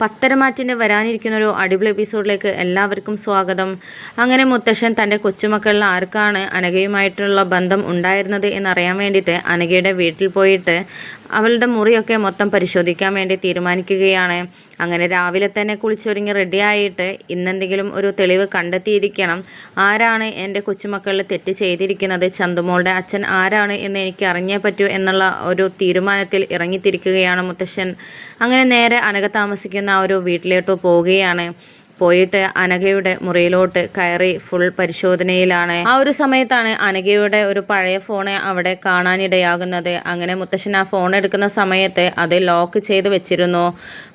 പത്തരമാറ്റിന്റെ വരാനിരിക്കുന്ന ഒരു അടിപൊളി എപ്പിസോഡിലേക്ക് എല്ലാവർക്കും സ്വാഗതം. അങ്ങനെ മുത്തശ്ശൻ തന്റെ കൊച്ചുമക്കളിൽ ആർക്കാണ് അനഘയുമായിട്ടുള്ള ബന്ധം ഉണ്ടായിരുന്നത് എന്നറിയാൻ വേണ്ടിയിട്ട് അനഘയുടെ വീട്ടിൽ പോയിട്ട് അവളുടെ മുറിയൊക്കെ മൊത്തം പരിശോധിക്കാൻ വേണ്ടി തീരുമാനിക്കുകയാണ്. അങ്ങനെ രാവിലെ തന്നെ കുളിച്ചൊരുങ്ങി റെഡിയായിട്ട് ഇന്നെന്തെങ്കിലും ഒരു തെളിവ് കണ്ടെത്തിയിരിക്കണം. ആരാണ് എന്റെ കൊച്ചുമക്കളിൽ തെറ്റ് ചെയ്തിരിക്കുന്നത്? ചന്തുമോളുടെ അച്ഛൻ ആരാണ് എന്ന് എനിക്ക് അറിഞ്ഞേ പറ്റൂ എന്നുള്ള ഒരു തീരുമാനത്തിൽ ഇറങ്ങിത്തിരിക്കുകയാണ് മുത്തശ്ശൻ. അങ്ങനെ നേരെ അനഘ താമസിക്കുന്ന ആ ഒരു വീട്ടിലോട്ട് പോവുകയാണ്. പോയിട്ട് അനഘയുടെ മുറിയിലോട്ട് കയറി ഫുൾ പരിശോധനയിലാണ്. ആ ഒരു സമയത്താണ് അനഘയുടെ ഒരു പഴയ ഫോൺ അവിടെ കാണാനിടയാകുന്നത്. അങ്ങനെ മുത്തശ്ശൻ ആ ഫോൺ എടുക്കുന്ന സമയത്ത് അത് ലോക്ക് ചെയ്ത് വെച്ചിരുന്നു.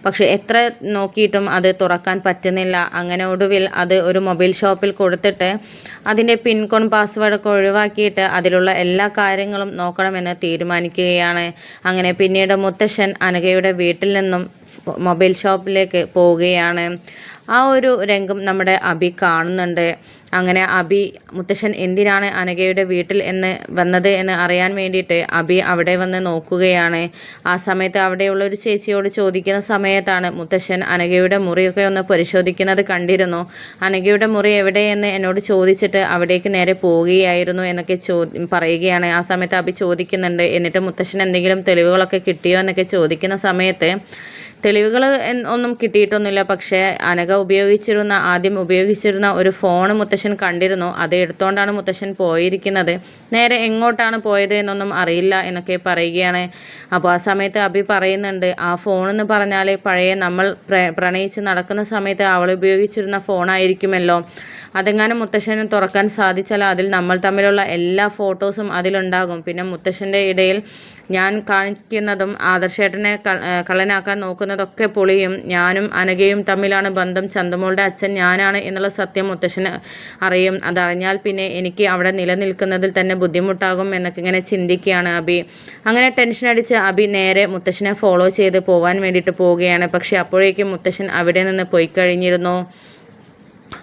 പക്ഷെ എത്ര നോക്കിയിട്ടും അത് തുറക്കാൻ പറ്റുന്നില്ല. അങ്ങനെ ഒടുവിൽ അത് ഒരു മൊബൈൽ ഷോപ്പിൽ കൊടുത്തിട്ട് അതിന്റെ പിൻകോൺ പാസ്വേഡ് ഒക്കെ ഒഴിവാക്കിയിട്ട് അതിലുള്ള എല്ലാ കാര്യങ്ങളും നോക്കണമെന്ന് തീരുമാനിക്കുകയാണ്. അങ്ങനെ പിന്നീട് മുത്തശ്ശൻ അനഘയുടെ വീട്ടിൽ നിന്നും മൊബൈൽ ഷോപ്പിലേക്ക് പോവുകയാണ്. ആ ഒരു രംഗം നമ്മുടെ അബി കാണുന്നുണ്ട്. അങ്ങനെ അബി മുത്തശ്ശൻ എന്തിനാണ് അനഘയുടെ വീട്ടിൽ എന്ന് വന്നത് എന്ന് അറിയാൻ വേണ്ടിയിട്ട് അബി അവിടെ വന്ന് നോക്കുകയാണ്. ആ സമയത്ത് അവിടെയുള്ള ഒരു ചേച്ചിയോട് ചോദിക്കുന്ന സമയത്താണ് മുത്തശ്ശൻ അനഘയുടെ മുറിയൊക്കെ ഒന്ന് പരിശോധിക്കുന്നത് കണ്ടിരുന്നു. അനഘയുടെ മുറി എവിടെയെന്ന് എന്നോട് ചോദിച്ചിട്ട് അവിടേക്ക് നേരെ പോവുകയായിരുന്നു എന്നൊക്കെ ചോ പറയുകയാണ്. ആ സമയത്ത് അബി ചോദിക്കുന്നുണ്ട്. എന്നിട്ട് മുത്തശ്ശൻ എന്തെങ്കിലും തെളിവുകളൊക്കെ കിട്ടിയോ എന്നൊക്കെ ചോദിക്കുന്ന സമയത്ത് തെളിവുകൾ ഒന്നും കിട്ടിയിട്ടൊന്നുമില്ല. പക്ഷേ അനഘ ഉപയോഗിച്ചിരുന്ന ആദ്യം ഉപയോഗിച്ചിരുന്ന ഒരു ഫോൺ മുത്തശ്ശൻ കണ്ടിരുന്നു. അത് എടുത്തുകൊണ്ടാണ് മുത്തശ്ശൻ പോയിരിക്കുന്നത്. നേരെ എങ്ങോട്ടാണ് പോയത് എന്നൊന്നും അറിയില്ല എന്നൊക്കെ പറയുകയാണ്. അപ്പോൾ ആ സമയത്ത് അഭി പറയുന്നുണ്ട് ആ ഫോൺ എന്ന് പറഞ്ഞാൽ പഴയ നമ്മൾ പ്രണയിച്ച് നടക്കുന്ന സമയത്ത് അവൾ ഉപയോഗിച്ചിരുന്ന ഫോണായിരിക്കുമല്ലോ. അതെങ്ങാനും മുത്തശ്ശന് തുറക്കാൻ സാധിച്ചാൽ അതിൽ നമ്മൾ തമ്മിലുള്ള എല്ലാ ഫോട്ടോസും അതിലുണ്ടാകും. പിന്നെ മുത്തശ്ശന്റെ ഇടയിൽ ഞാൻ കാണിക്കുന്നതും ആദർശേട്ടനെ കള്ളനാക്കാൻ നോക്കുന്നതൊക്കെ പൊളിയും. ഞാനും അനഘയും തമ്മിലാണ് ബന്ധം. ചന്തമോളുടെ അച്ഛൻ ഞാനാണ് എന്നുള്ള സത്യം മുത്തശ്ശന് അറിയും. അതറിഞ്ഞാൽ പിന്നെ എനിക്ക് അവിടെ നിലനിൽക്കുന്നതിൽ തന്നെ ബുദ്ധിമുട്ടാകും എന്നൊക്കെ ഇങ്ങനെ ചിന്തിക്കുകയാണ് അബി. അങ്ങനെ ടെൻഷൻ അടിച്ച് അബി നേരെ മുത്തശ്ശനെ ഫോളോ ചെയ്ത് പോകാൻ വേണ്ടിയിട്ട് പോവുകയാണ്. പക്ഷേ അപ്പോഴേക്കും മുത്തശ്ശൻ അവിടെ നിന്ന് പോയി കഴിഞ്ഞിരുന്നു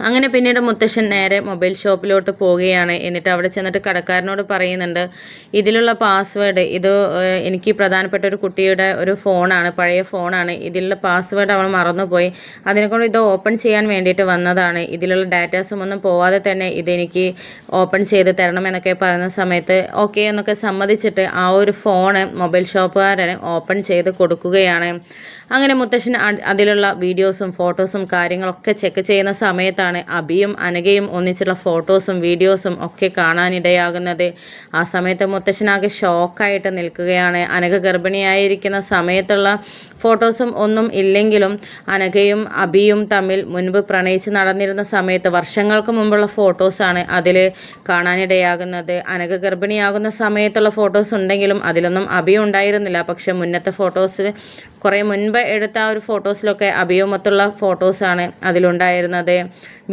അങ്ങനെ പിന്നീട് മുത്തശ്ശൻ നേരെ മൊബൈൽ ഷോപ്പിലോട്ട് പോവുകയാണ്. എന്നിട്ട് അവിടെ ചെന്നിട്ട് കടക്കാരനോട് പറയുന്നുണ്ട് ഇതിലുള്ള പാസ്വേഡ് ഇത് എനിക്ക് പ്രധാനപ്പെട്ട ഒരു കുട്ടിയുടെ ഒരു ഫോണാണ് പഴയ ഫോണാണ്. ഇതിലുള്ള പാസ്വേഡ് അവൾ മറന്നുപോയി. അതിനെക്കൊണ്ട് ഇത് ഓപ്പൺ ചെയ്യാൻ വേണ്ടിയിട്ട് വന്നതാണ്. ഇതിലുള്ള ഡാറ്റാസും ഒന്നും പോവാതെ തന്നെ ഇതെനിക്ക് ഓപ്പൺ ചെയ്ത് തരണം എന്നൊക്കെ പറയുന്ന സമയത്ത് ഓക്കെ എന്നൊക്കെ സമ്മതിച്ചിട്ട് ആ ഒരു ഫോണ് മൊബൈൽ ഷോപ്പുകാരന് ഓപ്പൺ ചെയ്ത് കൊടുക്കുകയാണ്. അങ്ങനെ മുത്തശ്ശൻ അതിലുള്ള വീഡിയോസും ഫോട്ടോസും കാര്യങ്ങളൊക്കെ ചെക്ക് ചെയ്യുന്ന സമയത്താണ് അബിയും അനഘയും ഒന്നിച്ചുള്ള ഫോട്ടോസും വീഡിയോസും ഒക്കെ കാണാനിടയാകുന്നത്. ആ സമയത്ത് മുത്തശ്ശനാകെ ഷോക്കായിട്ട് നിൽക്കുകയാണ്. അനഘ ഗർഭിണിയായിരിക്കുന്ന സമയത്തുള്ള ഫോട്ടോസും ഒന്നും ഇല്ലെങ്കിലും അനഘയും അബിയും തമ്മിൽ മുൻപ് പ്രണയിച്ച് നടന്നിരുന്ന സമയത്ത് വർഷങ്ങൾക്ക് മുമ്പുള്ള ഫോട്ടോസാണ് അതിൽ കാണാനിടയാകുന്നത്. അനഘ ഗർഭിണിയാകുന്ന സമയത്തുള്ള ഫോട്ടോസ് ഉണ്ടെങ്കിലും അതിലൊന്നും അബി ഉണ്ടായിരുന്നില്ല. പക്ഷെ മുന്നത്തെ ഫോട്ടോസിൽ കുറേ മുൻപ് എടുത്ത ആ ഒരു ഫോട്ടോസിലൊക്കെ അഭിയുമത്തുള്ള ഫോട്ടോസാണ് അതിലുണ്ടായിരുന്നത്.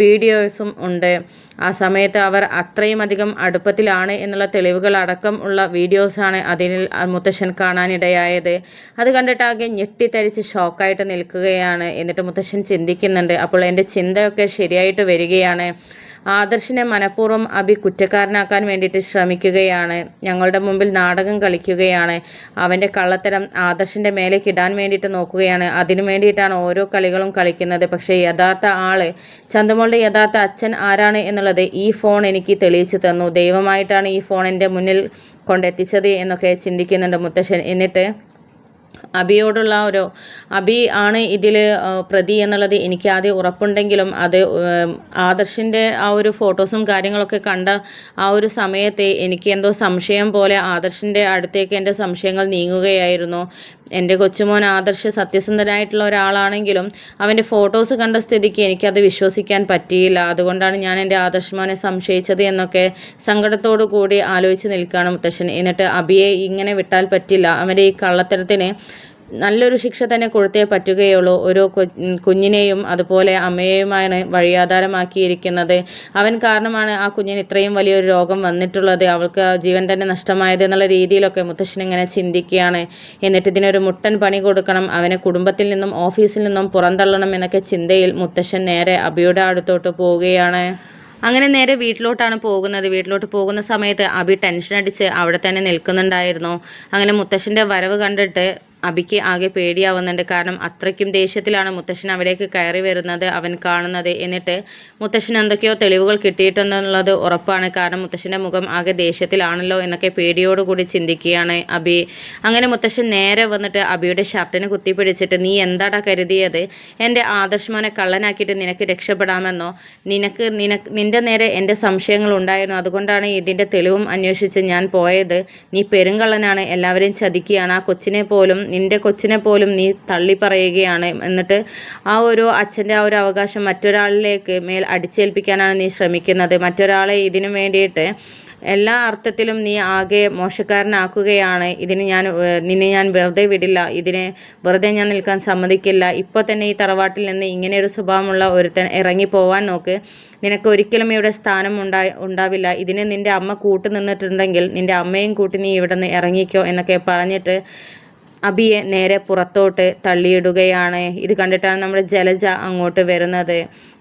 വീഡിയോസും ഉണ്ട്. ആ സമയത്ത് അവർ അത്രയും അധികം അടുപ്പത്തിലാണ് എന്നുള്ള തെളിവുകൾ അടക്കം ഉള്ള വീഡിയോസാണ് അതിൽ മുത്തശ്ശൻ കാണാനിടയായത്. അത് കണ്ടിട്ടാകെ ഞെട്ടിത്തരിച്ച് ഷോക്കായിട്ട് നിൽക്കുകയാണ്. എന്നിട്ട് മുത്തശ്ശൻ ചിന്തിക്കുന്നുണ്ട് അപ്പോൾ എന്റെ ചിന്തയൊക്കെ ശരിയായിട്ട് വരികയാണ്. ആദർശിനെ മനഃപൂർവം അഭി കുറ്റക്കാരനാക്കാൻ വേണ്ടിയിട്ട് ശ്രമിക്കുകയാണ്. ഞങ്ങളുടെ മുമ്പിൽ നാടകം കളിക്കുകയാണ്. അവന്റെ കള്ളത്തരം ആദർശിന്റെ മേലേക്ക് ഇടാൻ വേണ്ടിയിട്ട് നോക്കുകയാണ്. അതിനു വേണ്ടിയിട്ടാണ് ഓരോ കളികളും കളിക്കുന്നത്. പക്ഷേ യഥാർത്ഥ ആൾ ചന്തമോളുടെ യഥാർത്ഥ അച്ഛൻ ആരാണ് എന്നുള്ളത് ഈ ഫോൺ എനിക്ക് തെളിയിച്ചു തന്നു. ദൈവമായിട്ടാണ് ഈ ഫോൺ എന്റെ മുന്നിൽ കൊണ്ടെത്തിച്ചത് എന്നൊക്കെ ചിന്തിക്കുന്നുണ്ട് മുത്തശ്ശൻ. എന്നിട്ട് അബിയോടുള്ള ഒരു അബി ആണ് ഇതിൽ പ്രതി എന്നുള്ളത് എനിക്ക് ആദ്യം ഉറപ്പുണ്ടെങ്കിലും അത് ആദർശിന്റെ ആ ഒരു ഫോട്ടോസും കാര്യങ്ങളൊക്കെ കണ്ട ആ ഒരു സമയത്തെ എനിക്ക് എന്തോ സംശയം പോലെ ആദർശിന്റെ അടുത്തേക്ക് എന്റെ സംശയങ്ങൾ നീങ്ങുകയായിരുന്നു. എന്റെ കൊച്ചുമോൻ ആദർശ സത്യസന്ധനായിട്ടുള്ള ഒരാളാണെങ്കിലും അവന്റെ ഫോട്ടോസ് കണ്ട സ്ഥിതിക്ക് എനിക്കത് വിശ്വസിക്കാൻ പറ്റിയില്ല. അതുകൊണ്ടാണ് ഞാൻ എന്റെ ആദർശമോനെ സംശയിച്ചത് എന്നൊക്കെ സങ്കടത്തോടു കൂടി ആലോചിച്ച് നിൽക്കുകയാണ് മുത്തശ്ശൻ. എന്നിട്ട് അബിയെ ഇങ്ങനെ വിട്ടാൽ പറ്റില്ല. അവന്റെ ഈ കള്ളത്തരത്തിന് നല്ലൊരു ശിക്ഷ തന്നെ കൊടുത്തേ പറ്റുകയുള്ളൂ. ഒരു കുഞ്ഞിനെയും അതുപോലെ അമ്മയെയുമാണ് വഴിയാധാരമാക്കിയിരിക്കുന്നത്. അവൻ കാരണമാണ് ആ കുഞ്ഞിന് ഇത്രയും വലിയൊരു രോഗം വന്നിട്ടുള്ളത്. അവൾക്ക് ജീവൻ തന്നെ നഷ്ടമായത് എന്നുള്ള രീതിയിലൊക്കെ മുത്തശ്ശൻ ഇങ്ങനെ ചിന്തിക്കുകയാണ്. എന്നിട്ട് ഇതിനൊരു മുട്ടൻ പണി കൊടുക്കണം. അവനെ കുടുംബത്തിൽ നിന്നും ഓഫീസിൽ നിന്നും പുറന്തള്ളണം എന്നൊക്കെ ചിന്തയിൽ മുത്തശ്ശൻ നേരെ അബിയുടെ അടുത്തോട്ട് പോവുകയാണ്. അങ്ങനെ നേരെ വീട്ടിലോട്ടാണ് പോകുന്നത്. വീട്ടിലോട്ട് പോകുന്ന സമയത്ത് അബി ടെൻഷൻ അടിച്ച് അവിടെ തന്നെ നിൽക്കുന്നുണ്ടായിരുന്നു. അങ്ങനെ മുത്തശ്ശന്റെ വരവ് കണ്ടിട്ട് അബിക്ക് ആകെ പേടിയാവുന്നുണ്ട്. കാരണം അത്രയ്ക്കും ദേഷ്യത്തിലാണ് മുത്തശ്ശൻ അവിടേക്ക് കയറി വരുന്നത് അവൻ കാണുന്നത്. എന്നിട്ട് മുത്തശ്ശൻ എന്തൊക്കെയോ തെളിവുകൾ കിട്ടിയിട്ടുണ്ടെന്നുള്ളത് ഉറപ്പാണ്. കാരണം മുത്തശ്ശന്റെ മുഖം ആകെ ദേഷ്യത്തിലാണല്ലോ എന്നൊക്കെ പേടിയോടുകൂടി ചിന്തിക്കുകയാണ് അബി. അങ്ങനെ മുത്തശ്ശൻ നേരെ വന്നിട്ട് അബിയുടെ ഷർട്ടിന് കുത്തിപ്പിടിച്ചിട്ട് നീ എന്താടാ കരുതിയത്? എന്റെ ആദർശമാനെ കള്ളനാക്കിയിട്ട് നിനക്ക് രക്ഷപ്പെടാമെന്നോ? നിനക്ക് നിനക്ക് നിന്റെ നേരെ എന്റെ സംശയങ്ങൾ ഉണ്ടായിരുന്നു അതുകൊണ്ടാണ് ഇതിന്റെ തെളിവും അന്വേഷിച്ച് ഞാൻ പോയത്. നീ പെരുങ്കള്ളനാണ് എല്ലാവരെയും ചതിക്കുകയാണ്. ആ കൊച്ചിനെ പോലും നിന്റെ കൊച്ചിനെ പോലും നീ തള്ളി പറയുകയാണ് എന്നിട്ട് ആ ഒരു അച്ഛന്റെ ആ ഒരു അവകാശം മറ്റൊരാളിലേക്ക് മേൽ അടിച്ചേൽപ്പിക്കാനാണ് നീ ശ്രമിക്കുന്നത്. മറ്റൊരാളെ ഇതിനു വേണ്ടിയിട്ട് എല്ലാ അർത്ഥത്തിലും നീ ആകെ മോശക്കാരനാക്കുകയാണ്. ഇതിന് ഞാൻ നിന്നെ ഞാൻ വെറുതെ വിടില്ല. ഇതിനെ വെറുതെ ഞാൻ നിൽക്കാൻ സമ്മതിക്കില്ല. ഇപ്പോൾ തന്നെ ഈ തറവാട്ടിൽ നിന്ന് ഇങ്ങനെ ഒരു സ്വഭാവമുള്ള ഒരുത്തൻ ഇറങ്ങി പോവാൻ നോക്ക്. നിനക്ക് ഒരിക്കലും ഇവിടെ സ്ഥാനം ഉണ്ടാ ഉണ്ടാവില്ല. ഇതിന് നിന്റെ അമ്മ കൂട്ടു നിന്നിട്ടുണ്ടെങ്കിൽ നിന്റെ അമ്മയും കൂട്ടി നീ ഇവിടെ നിന്ന് ഇറങ്ങിക്കോ എന്നൊക്കെ പറഞ്ഞിട്ട് അബിയെ നേരെ പുറത്തോട്ട് തള്ളിയിടുകയാണ്. ഇത് കണ്ടിട്ടാണ് നമ്മൾ ജലജ അങ്ങോട്ട് വരുന്നത്.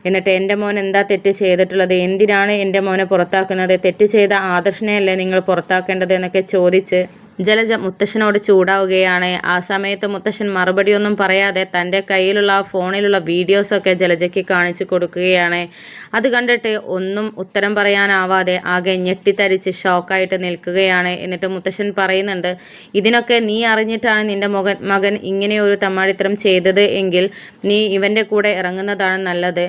എന്നിട്ട് എന്റെ മോൻ എന്താ തെറ്റ് ചെയ്തിട്ടുള്ളത്? എന്തിനാണ് എന്റെ മോനെ പുറത്താക്കുന്നത്? തെറ്റ് ചെയ്ത ആദർശനെയല്ലേ നിങ്ങൾ പുറത്താക്കേണ്ടത്? എന്നൊക്കെ ചോദിച്ച് ജലജ മുത്തശ്ശനോട് ചൂടാവുകയാണ്. ആ സമയത്ത് മുത്തശ്ശൻ മറുപടിയൊന്നും പറയാതെ തന്റെ കയ്യിലുള്ള ഫോണിലുള്ള വീഡിയോസൊക്കെ ജലജയ്ക്ക് കാണിച്ചു കൊടുക്കുകയാണ്. അത് കണ്ടിട്ട് ഒന്നും ഉത്തരം പറയാനാവാതെ ആകെ ഞെട്ടിത്തരിച്ച് ഷോക്കായിട്ട് നിൽക്കുകയാണ്. എന്നിട്ട് മുത്തശ്ശൻ പറയുന്നുണ്ട് ഇതിനൊക്കെ നീ അറിഞ്ഞിട്ടാണ് നിന്റെ മകൻ മകൻ ഇങ്ങനെ ഒരു തമ്മാടിത്തരം ചെയ്തത് എങ്കിൽ നീ ഇവന്റെ കൂടെ ഇറങ്ങുന്നതാണ് നല്ലത്.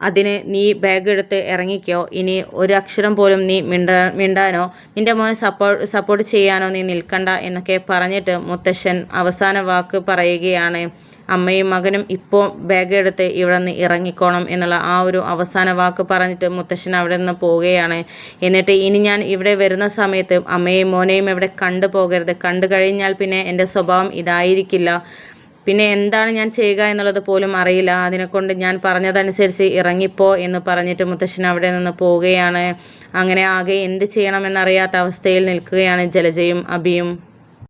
അതിന് നീ ബാഗ് എടുത്ത് ഇറങ്ങിക്കോ. ഇനി ഒരു അക്ഷരം പോലും നീ മിണ്ടാ മിണ്ടാനോ നിന്റെ മോനെ സപ്പോർട്ട് സപ്പോർട്ട് ചെയ്യാനോ നീ നിൽക്കണ്ട എന്നൊക്കെ പറഞ്ഞിട്ട് മുത്തശ്ശൻ അവസാന വാക്ക് പറയുകയാണ്. അമ്മയും മകനും ഇപ്പോൾ ബാഗ് എടുത്ത് ഇവിടെ നിന്ന് ഇറങ്ങിക്കോണം എന്നുള്ള ആ ഒരു അവസാന വാക്ക് പറഞ്ഞിട്ട് മുത്തശ്ശൻ അവിടെ നിന്ന് പോവുകയാണ്. എന്നിട്ട് ഇനി ഞാൻ ഇവിടെ വരുന്ന സമയത്ത് അമ്മയും മോനെയും ഇവിടെ കണ്ടു പോകരുത്. കണ്ടു കഴിഞ്ഞാൽ പിന്നെ എന്റെ സ്വഭാവം ഇതായിരിക്കില്ല. പിന്നെ എന്താണ് ഞാൻ ചെയ്യുക എന്നുള്ളത് പോലും അറിയില്ല. അതിനെക്കൊണ്ട് ഞാൻ പറഞ്ഞതനുസരിച്ച് ഇറങ്ങിപ്പോ എന്ന് പറഞ്ഞിട്ട് മുത്തശ്ശൻ അവിടെ നിന്ന് പോവുകയാണ്. അങ്ങനെ ആകെ എന്ത് ചെയ്യണമെന്നറിയാത്ത അവസ്ഥയിൽ നിൽക്കുകയാണ് ജലജയും അബിയും.